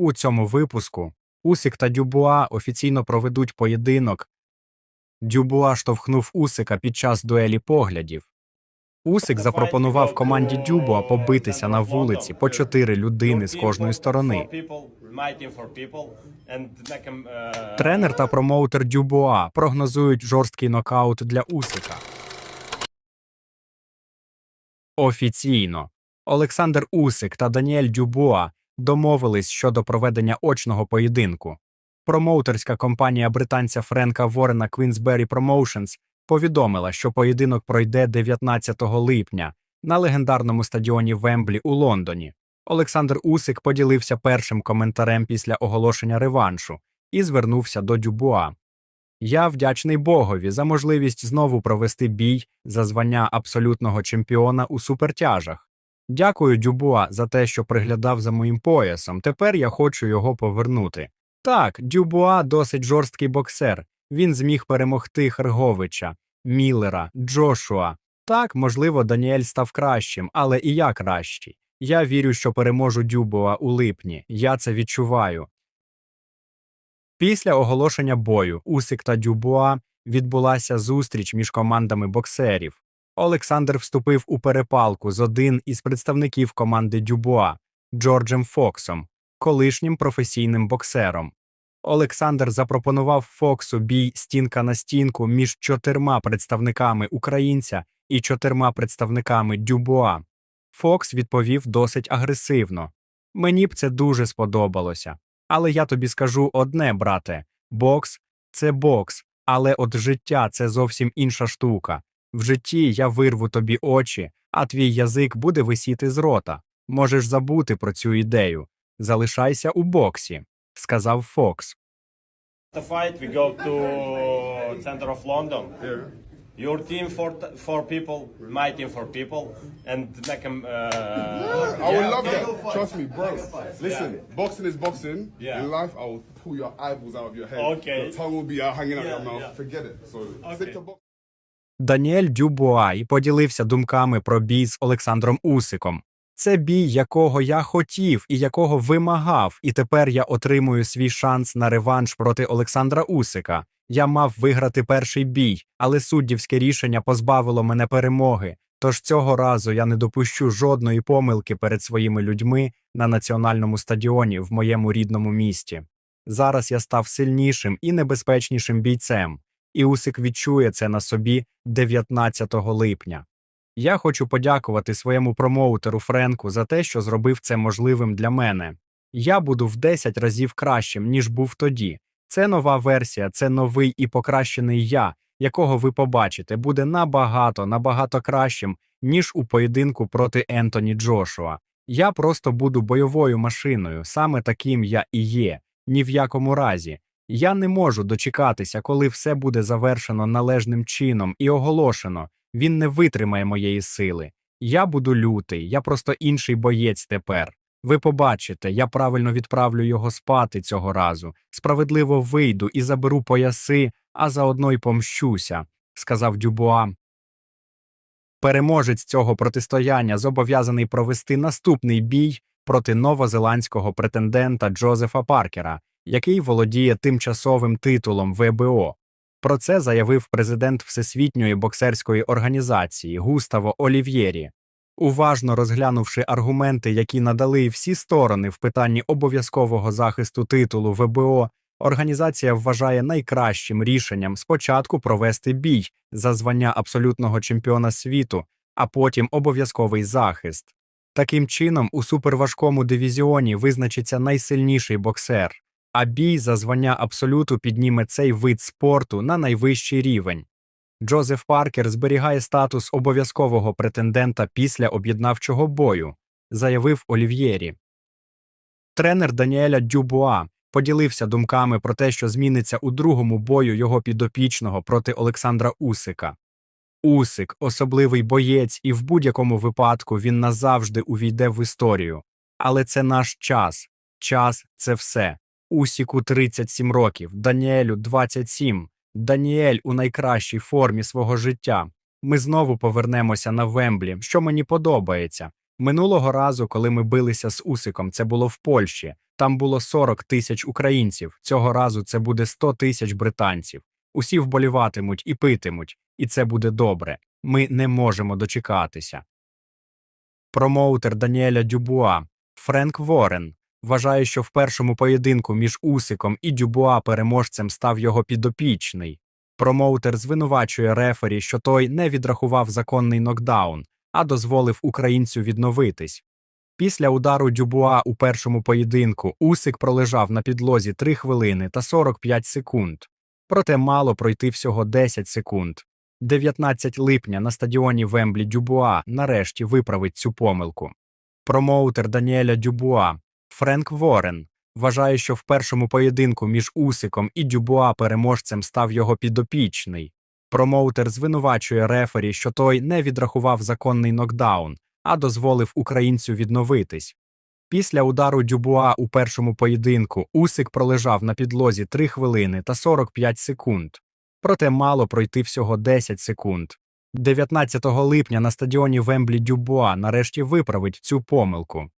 У цьому випуску Усик та Дюбуа офіційно проведуть поєдинок. Дюбуа штовхнув Усика під час дуелі поглядів. Усик запропонував команді Дюбуа побитися на вулиці по чотири людини з кожної сторони. Тренер та промоутер Дюбуа прогнозують жорсткий нокаут для Усика. Офіційно Олександр Усик та Даніель Дюбуа домовились щодо проведення очного поєдинку. Промоутерська компанія британця Френка Ворена Queensberry Promotions повідомила, що поєдинок пройде 19 липня на легендарному стадіоні Вемблі у Лондоні. Олександр Усик поділився першим коментарем після оголошення реваншу і звернувся до Дюбуа. Я вдячний Богові за можливість знову провести бій за звання абсолютного чемпіона у супертяжах. Дякую, Дюбуа, за те, що приглядав за моїм поясом. Тепер я хочу його повернути. Так, Дюбуа досить жорсткий боксер. Він зміг перемогти Херговича, Міллера, Джошуа. Так, можливо, Даніель став кращим, але і я кращий. Я вірю, що переможу Дюбуа у липні. Я це відчуваю. Після оголошення бою Усик та Дюбуа відбулася зустріч між командами боксерів. Олександр вступив у перепалку з один із представників команди Дюбуа Джорджем Фоксом, колишнім професійним боксером. Олександр запропонував Фоксу бій стінка на стінку між чотирма представниками українця і чотирма представниками Дюбуа. Фокс відповів досить агресивно. Мені б це дуже сподобалося. Але я тобі скажу одне, брате: бокс це бокс, але от життя це зовсім інша штука. В житті я вирву тобі очі, а твій язик буде висіти з рота. Можеш забути про цю ідею. Залишайся у боксі, сказав Фокс. The fight, we go to center of London. Yeah. Your team for for people, my team for people, and make them. Uh, yeah, I would yeah, love that. Trust me, bro. Listen, yeah. boxing is boxing. Yeah. In life, I will pull your eyeballs out of your head. Okay. Your tongue will be out hanging out Yeah, your mouth. yeah. Forget it. So okay. stick to boxing. Даніель Дюбуа і поділився думками про бій з Олександром Усиком. Це бій, якого я хотів і якого вимагав, і тепер я отримую свій шанс на реванш проти Олександра Усика. Я мав виграти перший бій, але суддівське рішення позбавило мене перемоги. Тож цього разу я не допущу жодної помилки перед своїми людьми на національному стадіоні в моєму рідному місті. Зараз я став сильнішим і небезпечнішим бійцем, і Усик відчує це на собі 19 липня. Я хочу подякувати своєму промоутеру Френку за те, що зробив це можливим для мене. Я буду в 10 разів кращим, ніж був тоді. Це нова версія, це новий і покращений я, якого ви побачите, буде набагато, набагато кращим, ніж у поєдинку проти Ентоні Джошуа. Я просто буду бойовою машиною, саме таким я і є. Ні в якому разі. Я не можу дочекатися, коли все буде завершено належним чином і оголошено. Він не витримає моєї сили. Я буду лютий, я просто інший боєць тепер. Ви побачите, я правильно відправлю його спати цього разу, справедливо вийду і заберу пояси, а заодно й помщуся, сказав Дюбуа. Переможець цього протистояння зобов'язаний провести наступний бій проти новозеландського претендента Джозефа Паркера, який володіє тимчасовим титулом ВБО. Про це заявив президент Всесвітньої боксерської організації Густаво Олів'єрі. Уважно розглянувши аргументи, які надали всі сторони в питанні обов'язкового захисту титулу ВБО, організація вважає найкращим рішенням спочатку провести бій за звання абсолютного чемпіона світу, а потім обов'язковий захист. Таким чином, у суперважкому дивізіоні визначиться найсильніший боксер, а бій за звання абсолюту підніме цей вид спорту на найвищий рівень. Джозеф Паркер зберігає статус обов'язкового претендента після об'єднавчого бою, заявив Олів'єрі. Тренер Даніеля Дюбуа поділився думками про те, що зміниться у другому бою його підопічного проти Олександра Усика. Усик особливий боєць, і в будь-якому випадку він назавжди увійде в історію. Але це наш час. Час це все. Усіку 37 років, Даніелю 27. Даніель у найкращій формі свого життя. Ми знову повернемося на Вемблі, що мені подобається. Минулого разу, коли ми билися з Усиком, це було в Польщі. Там було 40 тисяч українців. Цього разу це буде 100 тисяч британців. Усі вболіватимуть і питимуть, і це буде добре. Ми не можемо дочекатися. Промоутер Даніеля Дюбуа Френк Ворен вважає, що в першому поєдинку між Усиком і Дюбуа переможцем став його підопічний. Промоутер звинувачує рефері, що той не відрахував законний нокдаун, а дозволив українцю відновитись. Після удару Дюбуа у першому поєдинку Усик пролежав на підлозі 3 хвилини та 45 секунд. Проте мало пройти всього 10 секунд. 19 липня на стадіоні Вемблі Дюбуа нарешті виправить цю помилку. Промоутер Даніеля Дюбуа Френк Ворен вважає, що в першому поєдинку між Усиком і Дюбуа переможцем став його підопічний. Промоутер звинувачує рефері, що той не відрахував законний нокдаун, а дозволив українцю відновитись. Після удару Дюбуа у першому поєдинку Усик пролежав на підлозі 3 хвилини та 45 секунд. Проте мало пройти всього 10 секунд. 19 липня на стадіоні Вемблі Дюбуа нарешті виправить цю помилку.